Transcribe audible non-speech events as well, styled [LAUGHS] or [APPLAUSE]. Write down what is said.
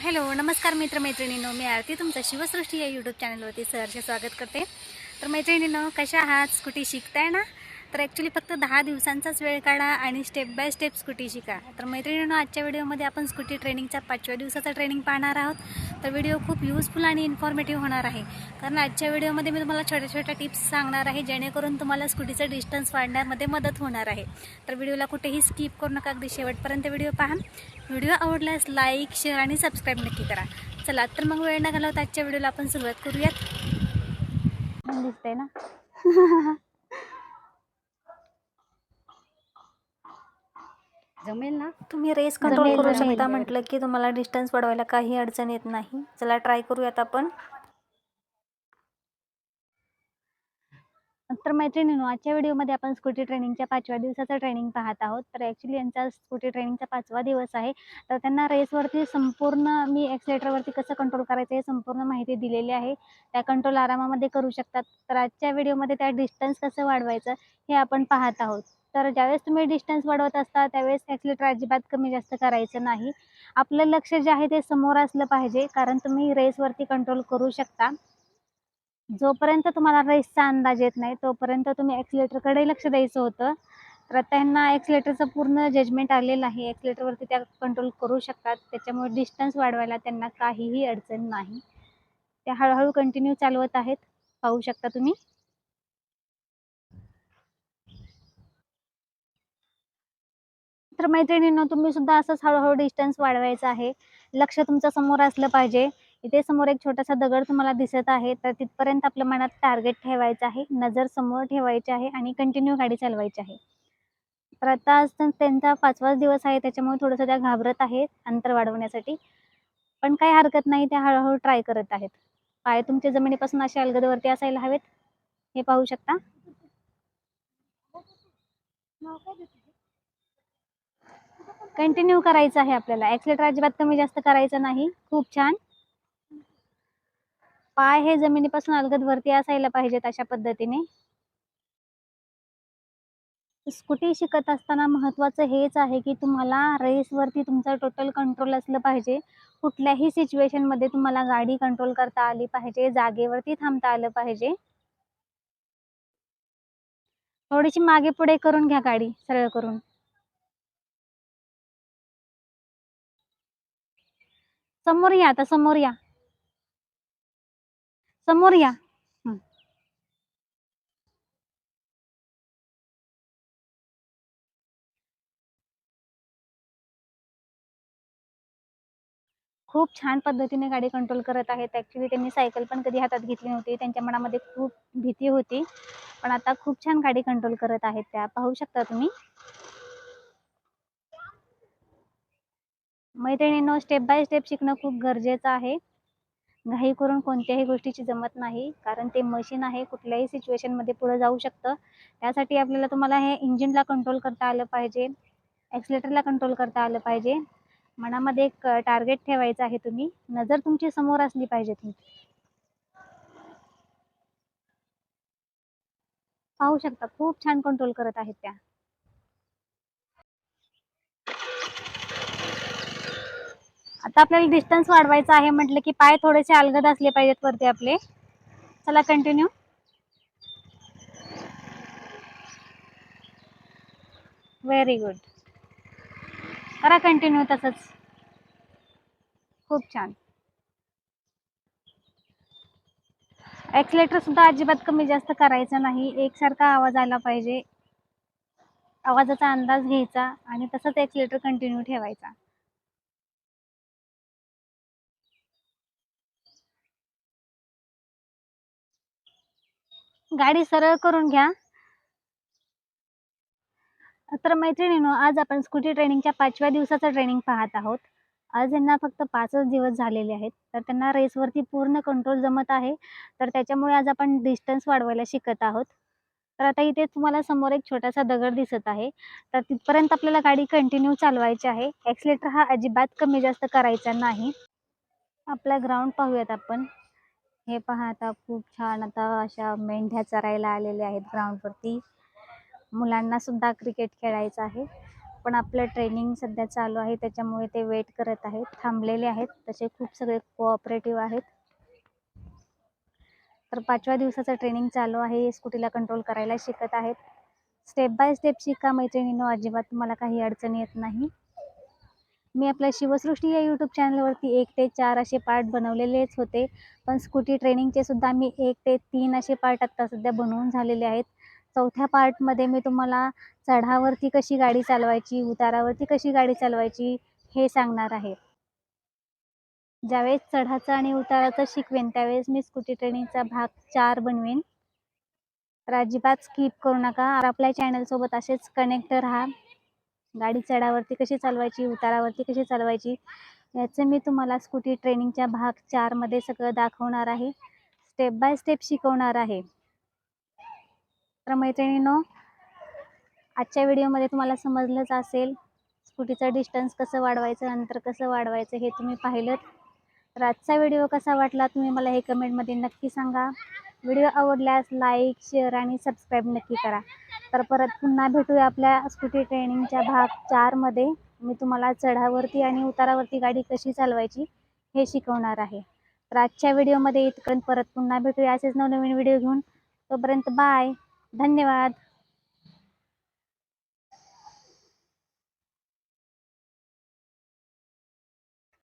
Hello नमस्कार मित्रमैत्रिणींनो. मी आरती तुमचं शिवसृष्टी या यूट्यूब चॅनलवरती सहर्ष स्वागत करते. तर मैत्रिणींनो कशा आहात? स्कूटी शिकताय ना? तर ॲक्च्युली फक्त दहा दिवसांचाच वेळ काढा आणि स्टेप बाय स्टेप स्कूटी शिका. तर मैत्रिणींनो आजच्या व्हिडिओमध्ये आपण स्कूटी ट्रेनिंगचा पाचव्या दिवसाचा ट्रेनिंग पाहणार आहोत. तर व्हिडिओ खूप यूजफुल आणि इन्फॉर्मेटिव्ह होणार आहे. कारण आजच्या व्हिडिओमध्ये मी तुम्हाला छोट्या छोट्या टिप्स सांगणार आहे जेणेकरून तुम्हाला स्कूटीचं डिस्टन्स वाढण्यामध्ये मदत होणार आहे. तर व्हिडिओला कुठेही स्किप करू नका अगदी शेवटपर्यंत व्हिडिओ पहा. व्हिडिओ आवडल्यास लाईक शेअर आणि सबस्क्राईब नक्की करा. चला तर मग वेळ न घालवता आजच्या व्हिडिओला आपण सुरुवात करूयात. दिसतंय ना? [LAUGHS] जमेल ना? तुम्ही रेस कंट्रोल करू. शकता म्हटलं की तुम्हाला डिस्टन्स वाढवायला काही अडचण येत नाही. चला ट्राय करूयात आपण. तर मैत्रिणींनो आजच्या व्हिडिओमध्ये आपण स्कूटी ट्रेनिंगच्या पाचव्या दिवसाचं ट्रेनिंग पाहत आहोत. तर ॲक्च्युली यांचा स्कूटी ट्रेनिंगचा पाचवा दिवस आहे. तर त्यांना रेसवरती संपूर्ण मी ॲक्सिलेटरवरती कसं कंट्रोल करायचं हे संपूर्ण माहिती दिलेली आहे. त्या कंट्रोल आरामामध्ये करू शकतात. तर आजच्या व्हिडिओमध्ये त्या डिस्टन्स कसं वाढवायचं हे आपण पाहत आहोत. तर ज्यावेळेस तुम्ही डिस्टन्स वाढवत असता त्यावेळेस ॲक्सिलेटर अजिबात कमी जास्त करायचं नाही. आपलं लक्ष जे आहे ते समोर असलं पाहिजे कारण तुम्ही रेसवरती कंट्रोल करू शकता. जोपर्यंत तुम्हाला रेसचा अंदाज येत नाही तोपर्यंत तुम्ही ॲक्सिलेटरकडे लक्ष द्यायचं होतं. तर आता ह्यांना ॲक्सिलेटरचं पूर्ण जजमेंट आलेलं आहे. ॲक्सिलेटरवरती त्या कंट्रोल करू शकतात. त्याच्यामुळे डिस्टन्स वाढवायला त्यांना काहीही अडचण नाही. त्या हळूहळू कंटिन्यू चालवत आहेत. पाहू शकता तुम्ही. तर मैत्रिणींनो तुम्ही सुद्धा असंच हळूहळू डिस्टन्स वाढवायचं आहे. लक्ष तुमचं समोर असलं पाहिजे. इथे समोर एक छोटासा दगड तुम्हाला दिसत आहे. तर तिथपर्यंत आपल्या मनात टार्गेट ठेवायचं आहे. नजर समोर ठेवायची आहे आणि कंटिन्यू गाडी चालवायची आहे. तर आता आज त्यांचा पाचवाच दिवस आहे. त्याच्यामुळे थोडंसं त्या घाबरत आहेत अंतर वाढवण्यासाठी. पण काही हरकत नाही. त्या हळूहळू ट्राय करत आहेत. पाय तुमचे जमिनीपासून असे अलगदवरती असायला हवेत? हे पाहू शकता? कंटिन्यू करायचं आहे आपल्याला. ॲक्सिलेटर अजिबात कमी जास्त करायचं नाही. खूप छान. पाय हे जमिनीपासून अलगद वरती असायला पाहिजेत अशा पद्धतीने. स्कूटी शिकत असताना महत्वाचं हेच आहे की तुम्हाला रेसवरती तुमचं टोटल कंट्रोल असलं पाहिजे. कुठल्याही सिच्युएशनमध्ये तुम्हाला गाडी कंट्रोल करता आली पाहिजे जागेवरती थांबता आलं पाहिजे. थोडीशी मागे पुढे करून घ्या गाडी सरळ करून. समोर या आता समोर या. समोर या. खूप छान पद्धतीने गाडी कंट्रोल करत आहेत. ॲक्च्युली त्यांनी सायकल पण कधी हातात घेतली नव्हती. त्यांच्या मनामध्ये खूप भीती होती. पण आता खूप छान गाडी कंट्रोल करत आहेत त्या. पाहू शकता तुम्ही? मैत्रिणींनो स्टेप बाय स्टेप शिकणं खूप गरजेचं आहे. घाई करून कोणत्याही गोष्टीची जमत नाही कारण ते मशीन आहे कुठल्याही सिच्युएशनमध्ये पुढं जाऊ शकतं. त्यासाठी आपल्याला तुम्हाला हे इंजिनला कंट्रोल करता आलं पाहिजे ॲक्सिलेटरला कंट्रोल करता आलं पाहिजे. मनामध्ये एक टार्गेट ठेवायचं आहे तुम्ही. नजर तुमची समोर असली पाहिजे तुमची पाहू शकता खूप छान कंट्रोल करत आहेत त्या. आता आपल्याला डिस्टन्स वाढवायचा आहे म्हटलं की पाय थोडेसे अलगद असले पाहिजेत वरती आपले. चला कंटिन्यू व्हेरी गुड करा कंटिन्यू तसंच. खूप छान. ॲक्सिलेटर सुद्धा अजिबात कमी जास्त करायचं नाही. एकसारखा आवाज आला पाहिजे. आवाजाचा अंदाज घ्यायचा आणि तसंच ॲक्सिलेटर कंटिन्यू ठेवायचा. गाडी सरळ करून घ्या. तर मैत्रिणीनो आज आपण स्कूटी ट्रेनिंगच्या पाचव्या दिवसाचं ट्रेनिंग पाहत आहोत. आज यांना फक्त पाचच दिवस झालेले आहेत तर त्यांना रेसवरती पूर्ण कंट्रोल जमत आहे. तर त्याच्यामुळे आज आपण डिस्टन्स वाढवायला शिकत आहोत. तर आता इथे तुम्हाला समोर एक छोटासा दगड दिसत आहे. तर तिथपर्यंत आपल्याला गाडी कंटिन्यू चालवायची आहे. ॲक्सिलेटर हा अजिबात कमी जास्त करायचा नाही. आपला ग्राउंड पाहूयात आपण. हे पहा आता खूप छान आता अशा मेंढ्या चरायला आलेल्या आहेत ग्राउंडवरती मुलांना सुद्धा क्रिकेट खेळायचं आहे. पण आपलं ट्रेनिंग सध्या चालू आहे त्याच्यामुळे ते वेट करत आहेत. थांबलेले आहेत. तसे खूप सगळे कोऑपरेटिव्ह आहेत. तर पाचव्या दिवसाचं ट्रेनिंग चालू आहे. स्कूटीला कंट्रोल करायला शिकत आहेत. स्टेप बाय स्टेप शिका मैत्रिणीनो. अजिबात तुम्हाला काही अडचण येत नाही. मी आपल्या शिवसृष्टी या यूट्यूब चॅनलवरती एक ते चार असे पार्ट बनवलेलेच होते. पण स्कूटी ट्रेनिंगचे सुद्धा मी एक ते तीन असे पार्ट आत्ता सध्या बनवून झालेले आहेत. चौथ्या पार्टमध्ये मी तुम्हाला चढावरती कशी गाडी चालवायची उतारावरती कशी गाडी चालवायची हे सांगणार आहे. ज्यावेळेस चढाचं आणि उताराचं शिकवेन त्यावेळेस मी स्कूटी ट्रेनिंगचा भाग चार बनवेन. तर अजिबात स्किप करू नका. आपल्या चॅनलसोबत असेच कनेक्ट राहा. गाडी चढावरती कशी चालवायची उतारावरती कशी चालवायची याचं मी तुम्हाला स्कूटी ट्रेनिंगच्या भाग चारमध्ये सगळं दाखवणार आहे. स्टेप बाय स्टेप शिकवणार आहे. तर मैत्रिणीनो आजच्या व्हिडिओमध्ये तुम्हाला समजलंच असेल स्कूटीचं डिस्टन्स कसं वाढवायचं अंतर कसं वाढवायचं हे तुम्ही पाहिलं. तर आजचा व्हिडिओ कसा वाटला तुम्ही मला हे कमेंटमध्ये नक्की सांगा. व्हिडिओ आवडल्यास लाईक शेअर आणि सबस्क्राईब नक्की करा. तर परत पुन्हा भेटूया आपल्या स्कूटी ट्रेनिंगच्या भाग चारमध्ये मी तुम्हाला चढावरती आणि उतारावरती गाडी कशी चालवायची हे शिकवणार आहे. तर आजच्या व्हिडिओमध्ये इथपर्यंत परत पुन्हा भेटूया. असेच नवनवीन व्हिडिओ घेऊन. तोपर्यंत बाय. धन्यवाद.